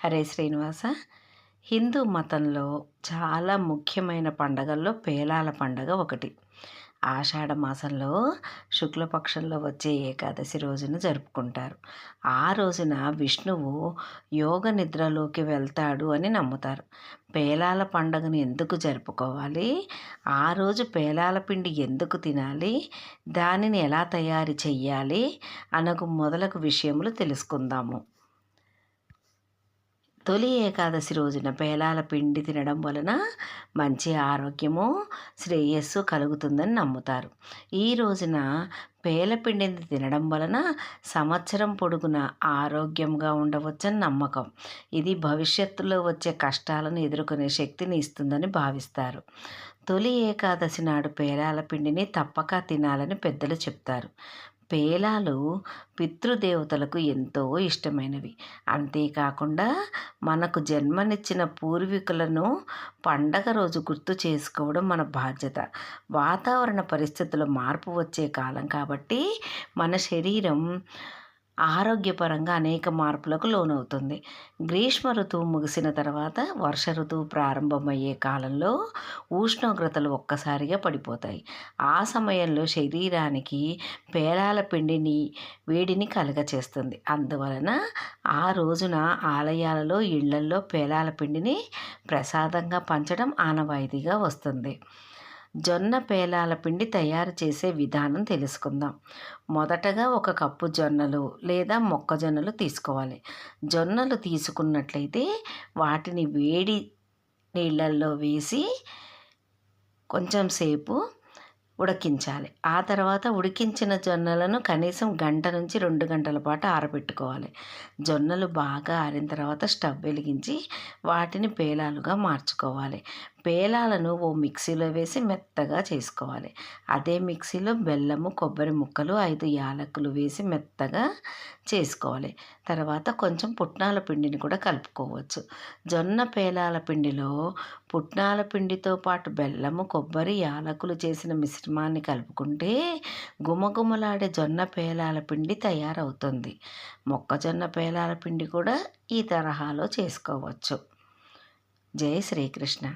హరే శ్రీనివాస. హిందూ మతంలో చాలా ముఖ్యమైన పండగల్లో పేలాల పండగ ఒకటి. ఆషాఢ మాసంలో శుక్లపక్షంలో వచ్చే ఏకాదశి రోజున జరుపుకుంటారు. ఆ రోజున విష్ణువు యోగ నిద్రలోకి వెళ్తాడు అని నమ్ముతారు. పేలాల పండుగను ఎందుకు జరుపుకోవాలి? ఆ రోజు పేలాల పిండి ఎందుకు తినాలి? దానిని ఎలా తయారు చెయ్యాలి? అనకు మొదలగు విషయములు తెలుసుకుందాము. తొలి ఏకాదశి రోజున పేలాల పిండి తినడం వలన మంచి ఆరోగ్యము శ్రేయస్సు కలుగుతుందని నమ్ముతారు. ఈ రోజున పేలపిండిని తినడం వలన సంవత్సరం పొడుగున ఆరోగ్యంగా ఉండవచ్చని నమ్మకం. ఇది భవిష్యత్తులో వచ్చే కష్టాలను ఎదుర్కొనే శక్తిని ఇస్తుందని భావిస్తారు. తొలి ఏకాదశి నాడు పేలాల పిండిని తప్పక తినాలని పెద్దలు చెప్తారు. పేలాలు పితృదేవతలకు ఎంతో ఇష్టమైనవి. అంతేకాకుండా మనకు జన్మనిచ్చిన పూర్వీకులను పండగ రోజు గుర్తు చేసుకోవడం మన బాధ్యత. వాతావరణ పరిస్థితుల మార్పు వచ్చే కాలం కాబట్టి మన శరీరం ఆరోగ్యపరంగా అనేక మార్పులకు లోనవుతుంది. గ్రీష్మ ఋతువు ముగిసిన తర్వాత వర్ష ఋతువు ప్రారంభమయ్యే కాలంలో ఉష్ణోగ్రతలు ఒక్కసారిగా పడిపోతాయి. ఆ సమయంలో శరీరానికి పేలాల పిండిని వేడిని కలగచేస్తుంది. అందువలన ఆ రోజున ఆలయాలలో ఇళ్ళల్లో పేలాల పిండిని ప్రసాదంగా పంచడం ఆనవాయితీగా వస్తుంది. జొన్న పేలాల పిండి తయారు చేసే విధానం తెలుసుకుందాం. మొదటగా ఒక కప్పు జొన్నలు లేదా మొక్కజొన్నలు తీసుకోవాలి. జొన్నలు తీసుకున్నట్లయితే వాటిని వేడి నీళ్ళల్లో వేసి కొంచెం సేపు ఉడికించాలి. ఆ తర్వాత ఉడికించిన జొన్నలను కనీసం గంట నుంచి రెండు గంటల పాటు ఆరబెట్టుకోవాలి. జొన్నలు బాగా ఆరిన తర్వాత స్టవ్ వెలిగించి వాటిని పేలాలుగా మార్చుకోవాలి. పేలాలను ఓ మిక్సీలో వేసి మెత్తగా చేసుకోవాలి. అదే మిక్సీలో బెల్లము కొబ్బరి ముక్కలు ఐదు యాలకులు వేసి మెత్తగా చేసుకోవాలి. తర్వాత కొంచెం పుట్నాల పిండిని కూడా కలుపుకోవచ్చు. జొన్న పేలాల పిండిలో పుట్నాల పిండితో పాటు బెల్లము కొబ్బరి యాలకులు చేసిన మిశ్రమాన్ని కలుపుకుంటే గుమగుమలాడే జొన్న పేలాల పిండి తయారవుతుంది. మొక్కజొన్న పేలాల పిండి కూడా ఈ తరహాలో చేసుకోవచ్చు. జై శ్రీకృష్ణ.